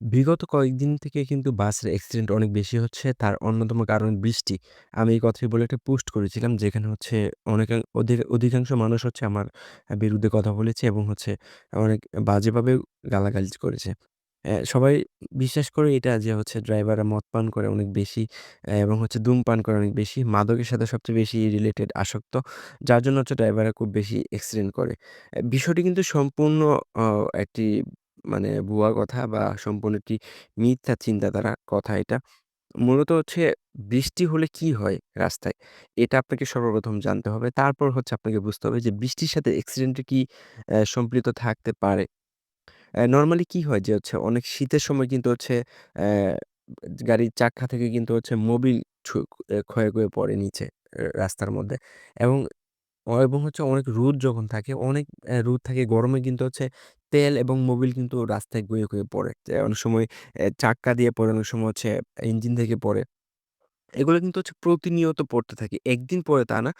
বিগত কয়েকদিন থেকে কিন্তু বাসের অ্যাক্সিডেন্ট অনেক বেশি হচ্ছে। তার অন্যতম কারণ বৃষ্টি। আমি এই কথাই বলে একটা পোস্ট করেছিলাম, যেখানে হচ্ছে অনেকা, অধি, অধিকাংশ মানুষ হচ্ছে আমার বিরুদ্ধে কথা বলেছে এবং হচ্ছে অনেক বাজেভাবে গালাগালিজ করেছে। সবাই বিশ্বাস করে এটা যে হচ্ছে ড্রাইভাররা মদ পান করে অনেক বেশি এবং হচ্ছে ধূমপান করে অনেক বেশি। মাদকের সাথে সবচেয়ে বেশি রিলেটেড আসক্ত। যার জন্য হচ্ছে ড্রাইভাররা খুব বেশি অ্যাক্সিডেন্ট করে। বিষয়টি কিন্তু সম্পূর্ণ একটি মানে ভুয়া কথা বা সম্পূর্ণ একটি মিথ্যা চিন্তাধারা কথা এটা। মূলত হচ্ছে বৃষ্টি হলে কি হয় রাস্তায়? এটা আপনাকে সর্বপ্রথম জানতে হবে। তারপর হচ্ছে আপনাকে বুঝতে হবে যে বৃষ্টির সাথে অ্যাক্সিডেন্টের কি সম্পৃক্ত থাকতে পারে। নরমালি কি হয় যে হচ্ছে অনেক শীতের সময় কিন্তু হচ্ছে গাড়ির চাক্কা থেকে কিন্তু হচ্ছে মোবিল ছু ক্ষয়ে, ক্ষয়ে পড়ে নিচে রাস্তার মধ্যে এবং এবং হচ্ছে অনেক রোদ যখন থাকে, অনেক রোদ থাকে গরমে কিন্তু হচ্ছে তেল এবং মোবিল কিন্তু রাস্তায় গইয়ে, গইয়ে পড়ে। অনেক সময় চাক্কা দিয়ে পড়ে, অনেক সময় হচ্ছে ইঞ্জিন থেকে পড়ে। এগুলো কিন্তু হচ্ছে প্রতিনিয়ত পড়তে থাকে। একদিন পড়ে তা না।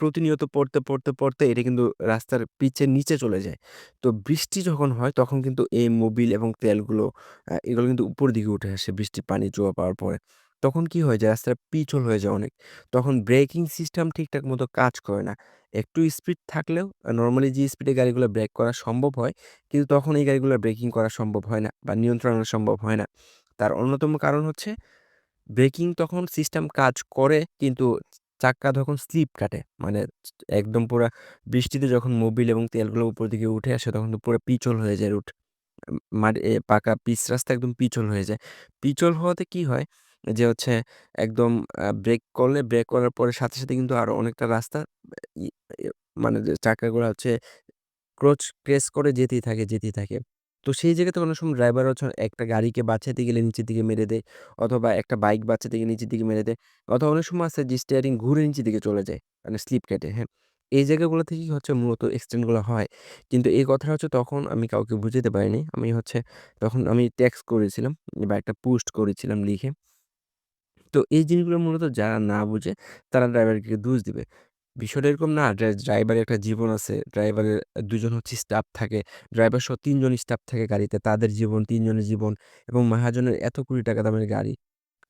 প্রতিনিয়ত পড়তে, পড়তে, পড়তে এটা কিন্তু রাস্তার পিচের নিচে চলে যায়। তো বৃষ্টি যখন হয় তখন কিন্তু এই মোবিল এবং তেলগুলো এগুলো কিন্তু উপরের দিকে উঠে আসে বৃষ্টির পানি জোয়ার পাওয়ার পরে। তখন কি হয় যে রাস্তাটা পিছল হয়ে যায় অনেক। তখন ব্রেকিং সিস্টেম ঠিকঠাক মতো কাজ করে না। একটু স্পিড থাকলেও নরমালি যে স্পিডে গাড়িগুলো ব্রেক করা সম্ভব হয়, কিন্তু তখন এই গাড়িগুলোর ব্রেকিং করা সম্ভব হয় না বা নিয়ন্ত্রণ আনা সম্ভব হয় না। তার অন্যতম কারণ হচ্ছে ব্রেকিং তখন সিস্টেম কাজ করে কিন্তু চাক্কা তখন স্লিপ কাটে। মানে একদম পুরা বৃষ্টিতে যখন মোবিল এবং তেলগুলো উপর দিকে উঠে আসে তখন তো পুরা পিছল হয়ে যায় রুট। মাটি পাকা পিচ রাস্তা একদম পিছল হয়ে যায়। পিছল হওয়াতে কি হয়? যে হচ্ছে একদম ব্রেক করলে ব্রেক করার পরে সাথে, সাথে কিন্তু আরও অনেকটা রাস্তা মানে চাকাগুলা হচ্ছে ক্রচ প্রেস করে যেতেই থাকে, যেতেই থাকে। তো সেই জায়গাতে অনেক সময় ড্রাইভার হচ্ছে একটা গাড়িকে বাঁচাইতে গেলে নিচের দিকে মেরে দেয়। অথবা একটা বাইক বাঁচাতে গিয়ে নিচের দিকে মেরে দেয়। অথবা অনেক সময় আছে যে স্টিয়ারিং ঘুরে নিচের দিকে চলে যায়। মানে স্লিপ কেটে, হ্যাঁ? এই জায়গাগুলো থেকেই হচ্ছে মূলত অ্যাক্সিডেন্টগুলো হয়। কিন্তু এই কথাটা হচ্ছে তখন আমি কাউকে বুঝাতে পারিনি। আমি হচ্ছে তখন আমি টেক্সট করেছিলাম বা একটা পোস্ট করেছিলাম লিখে। তো এই জিনিসগুলো মূলত যারা না বুঝে তারা ড্রাইভারকে দোষ দিবে। বিষয়টা এরকম না ড্রা ড্রাইভারের একটা জীবন আছে। ড্রাইভারের ২ জন হচ্ছে স্টাফ থাকে। ড্রাইভার সহ ৩ জন স্টাফ থাকে গাড়িতে। তাদের জীবন, ৩ জনের জীবন এবং মহাজনের এত কোটি টাকা দামের গাড়ি।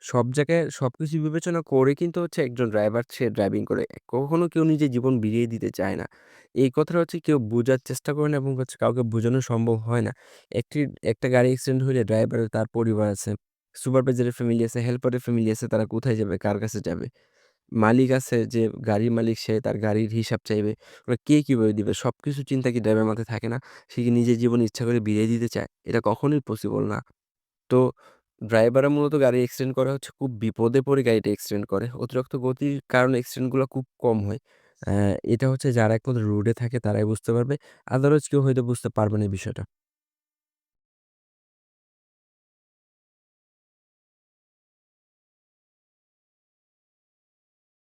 সব জায়গায় সবকিছু বিবেচনা করে কিন্তু হচ্ছে একজন ড্রাইভার সে ড্রাইভিং করে। কখনো কেউ নিজের জীবন বিলিয়ে দিতে চায় না। এই কথাটা হচ্ছে কেউ বোঝার চেষ্টা করে না এবং হচ্ছে কাউকে বোঝানো সম্ভব হয় না। একটি একটা গাড়ি অ্যাক্সিডেন্ট হইলে ড্রাইভারের তার পরিবার আছে, সুপারভাইজারের ফ্যামিলি আছে, হেল্পারের ফ্যামিলি আছে। তারা কোথায় যাবে? কার কাছে যাবে? মালিক আছে যে গাড়ির মালিক সে তার গাড়ির হিসাব চাইবে। ওরা কে কীভাবে দিবে? সবকিছু চিন্তা কি ড্রাইভারের মাথায় থাকে না? সে কি নিজের জীবন ইচ্ছা করে বিলিয়ে দিতে চায়? এটা কখনোই পসিবল না। তো ড্রাইভাররা মূলত গাড়ি অ্যাক্সিডেন্ট করে হচ্ছে খুব বিপদে পড়ে গাড়িটা অ্যাক্সিডেন্ট করে। অতিরিক্ত গতির কারণে অ্যাক্সিডেন্টগুলা খুব কম হয়। এটা হচ্ছে যারা একমাত্র রোডে থাকে তারাই বুঝতে পারবে। আদারওয়াইজ কেউ হয়তো বুঝতে পারবে না এই বিষয়টা।